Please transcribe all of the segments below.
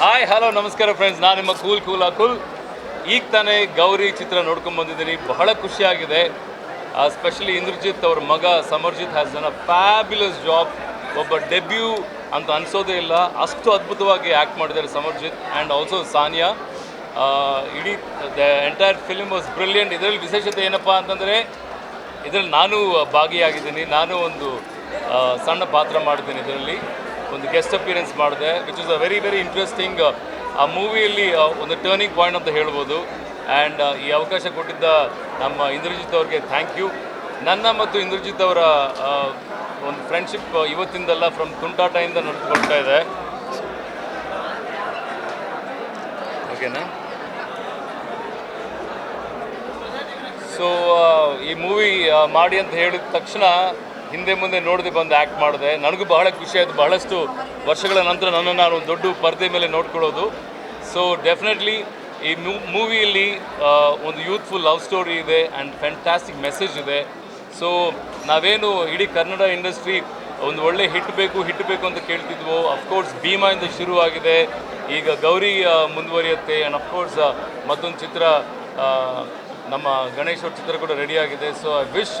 Hi hello ನಮಸ್ಕಾರ friends ನಾನು ನಿಮ್ಮ ಕೂಲ್ ಕೂಲ್ ಅಕುಲ್ ಈಗ ತಾನೇ ಗೌರಿ ಚಿತ್ರ ನೋಡ್ಕೊಂಡು ಬಂದಿದ್ದೀನಿ. ಬಹಳ ಖುಷಿಯಾಗಿದೆ ಸ್ಪೆಷಲಿ ಇಂದ್ರಜಿತ್ ಅವ್ರ ಮಗ Samarjit has done a fabulous job ಒಬ್ಬ ಡೆಬ್ಯೂ ಅಂತ ಅನಿಸೋದೇ ಇಲ್ಲ. ಅಷ್ಟು ಅದ್ಭುತವಾಗಿ ಆ್ಯಕ್ಟ್ ಮಾಡಿದ್ದಾರೆ ಸಮರ್ಜಿತ್ ಆ್ಯಂಡ್ ಆಲ್ಸೋ ಸಾನಿಯಾ. ಇಡೀ the entire film was brilliant ಇದರಲ್ಲಿ ವಿಶೇಷತೆ ಏನಪ್ಪ ಅಂತಂದರೆ, ಇದರಲ್ಲಿ ನಾನು ಭಾಗಿಯಾಗಿದ್ದೀನಿ. ನಾನು ಒಂದು ಸಣ್ಣ ಪಾತ್ರ ಮಾಡಿದ್ದೀನಿ ಇದರಲ್ಲಿ. ಒಂದು ಗೆಸ್ಟ್ ಅಪಿಯರೆನ್ಸ್ ಮಾಡಿದೆ which is a very very interesting ಆ ಮೂವಿಯಲ್ಲಿ ಒಂದು ಟರ್ನಿಂಗ್ ಪಾಯಿಂಟ್ ಅಂತ ಹೇಳ್ಬೋದು. ಆ್ಯಂಡ್ ಈ ಅವಕಾಶ ಕೊಟ್ಟಿದ್ದ ನಮ್ಮ ಇಂದ್ರಜಿತ್ ಅವ್ರಿಗೆ ಥ್ಯಾಂಕ್ ಯು ನನ್ನ ಮತ್ತು ಇಂದ್ರಜಿತ್ ಅವರ ಒಂದು ಫ್ರೆಂಡ್ಶಿಪ್ ಇವತ್ತಿಂದಲ್ಲ ಫ್ರಮ್ ತುಂಟಾಟದಿಂದ ನಡೆದುಕೊಳ್ತಾ ಇದೆ. ಓಕೆನಾ ಸೊ ಈ ಮೂವಿ ಮಾಡಿ ಅಂತ ಹೇಳಿದ ತಕ್ಷಣ ಹಿಂದೆ ಮುಂದೆ ನೋಡದೆ ಬಂದು ಆ್ಯಕ್ಟ್ ಮಾಡಿದೆ. ನನಗೂ ಬಹಳ ಖುಷಿ ಆಯಿತು. ಬಹಳಷ್ಟು ವರ್ಷಗಳ ನಂತರ ನನ್ನನ್ನು ನಾನು ದೊಡ್ಡ ಪರದೆ ಮೇಲೆ ನೋಡ್ಕೊಳ್ಳೋದು. ಸೊ ಡೆಫಿನೆಟ್ಲಿ ಈ ಮೂವಿಯಲ್ಲಿ ಒಂದು ಯೂತ್ಫುಲ್ ಲವ್ ಸ್ಟೋರಿ ಇದೆ ಆ್ಯಂಡ್ ಫ್ಯಾಂಟಾಸ್ಟಿಕ್ ಮೆಸೇಜ್ ಇದೆ. ಸೊ ನಾವೇನು ಇಡೀ ಕನ್ನಡ ಇಂಡಸ್ಟ್ರಿ ಒಂದು ಒಳ್ಳೆ ಹಿಟ್ ಬೇಕು ಹಿಟ್ ಬೇಕು ಅಂತ ಕೇಳ್ತಿದ್ವು ಅಫ್ಕೋರ್ಸ್ ಭೀಮಾಯಿಂದ ಶುರುವಾಗಿದೆ ಈಗ ಗೌರಿ ಮುಂದುವರಿಯುತ್ತೆ ಆ್ಯಂಡ್ ಅಫ್ಕೋರ್ಸ್ ಮತ್ತೊಂದು ಚಿತ್ರ ನಮ್ಮ ಗಣೇಶ್ ಚಿತ್ರ ಕೂಡ ರೆಡಿಯಾಗಿದೆ ಸೊ ಐ ವಿಶ್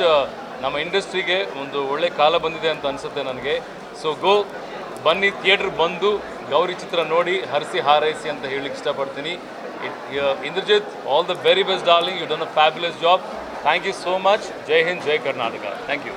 ನಮ್ಮ ಇಂಡಸ್ಟ್ರಿಗೆ ಒಂದು ಒಳ್ಳೆ ಕಾಲ ಬಂದಿದೆ ಅಂತ ಅನಿಸುತ್ತೆ ನನಗೆ. ಸೊ ಗೋ ಬನ್ನಿ ಥಿಯೇಟ್ರ್ ಬಂದು ಗೌರಿ ಚಿತ್ರ ನೋಡಿ, ಹರಿಸಿ ಹಾರೈಸಿ ಅಂತ ಹೇಳಲಿಕ್ಕೆ ಇಷ್ಟಪಡ್ತೀನಿ. Indrajit all the very best darling you done a fabulous job thank you so much Jai Hind Jai Karnataka thank you